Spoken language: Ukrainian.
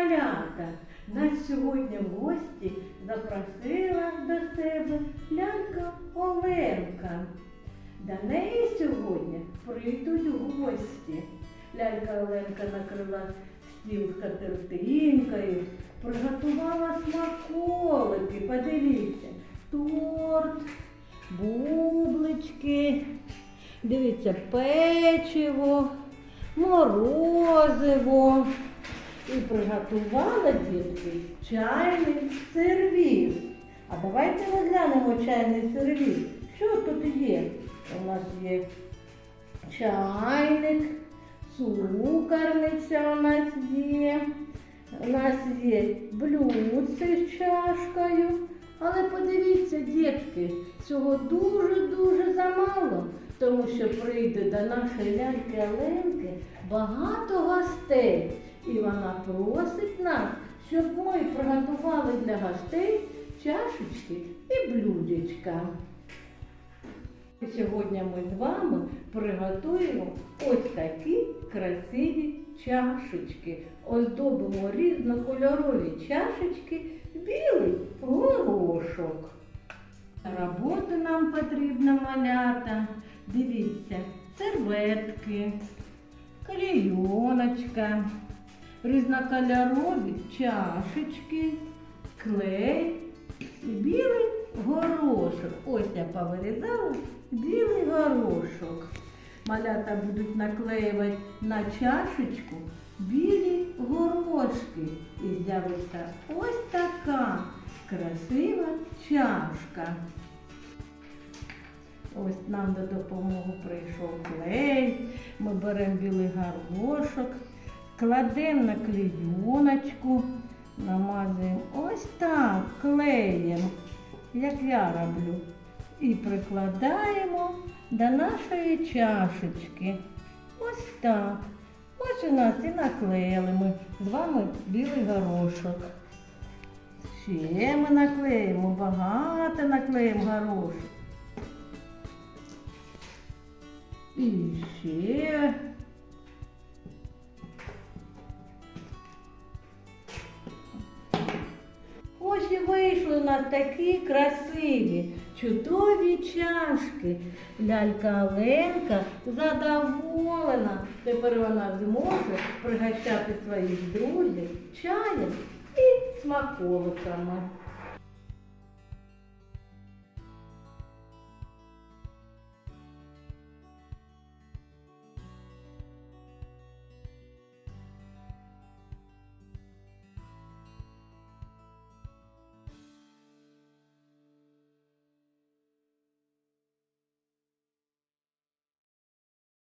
малята! Нас сьогодні в гості запросила до себе лялька Оленка. До неї сьогодні прийдуть гості. Лялька Оленка накрила стіл катертинкою, приготувала смаколики. Подивіться, торт, бублички, дивіться, печиво, морозиво. І приготувала дітки чайний сервіс. А давайте розглянемо чайний сервіс. Що тут є? У нас є чайник, цукорниця у нас є. У нас є блюдце з чашкою. Але подивіться, дітки, цього дуже-дуже замало, тому що прийде до нашої ляльки Оленки багато гостей. І вона просить нас, щоб ми приготували для гостей чашечки і блюдечка. Сьогодні ми з вами приготуємо ось такі красиві чашечки. Оздобимо різнокольорові чашечки білий горошок. Роботи нам потрібна малята. Дивіться, серветки, клейоночка, різнокольорові чашечки, клей і білий горошок. Ось я повирізала білий горошок. Малята будуть наклеювати на чашечку білі горошки. І з'явиться ось така красива чашка. Ось нам до допомоги прийшов клей. Ми беремо білий гармошок, кладемо на клейоночку, намазуємо ось так клеєм, як я роблю. І прикладаємо до нашої чашечки. Ось так. Ось у нас і наклеїли ми з вами білий горошок. Ще ми наклеїмо, багато наклеїмо горошок. І ще. Ось і вийшли у нас такі красиві, чудові чашки. Лялька Оленка задоволена. Тепер вона зможе пригощати своїх друзів чаєм і смаколиками.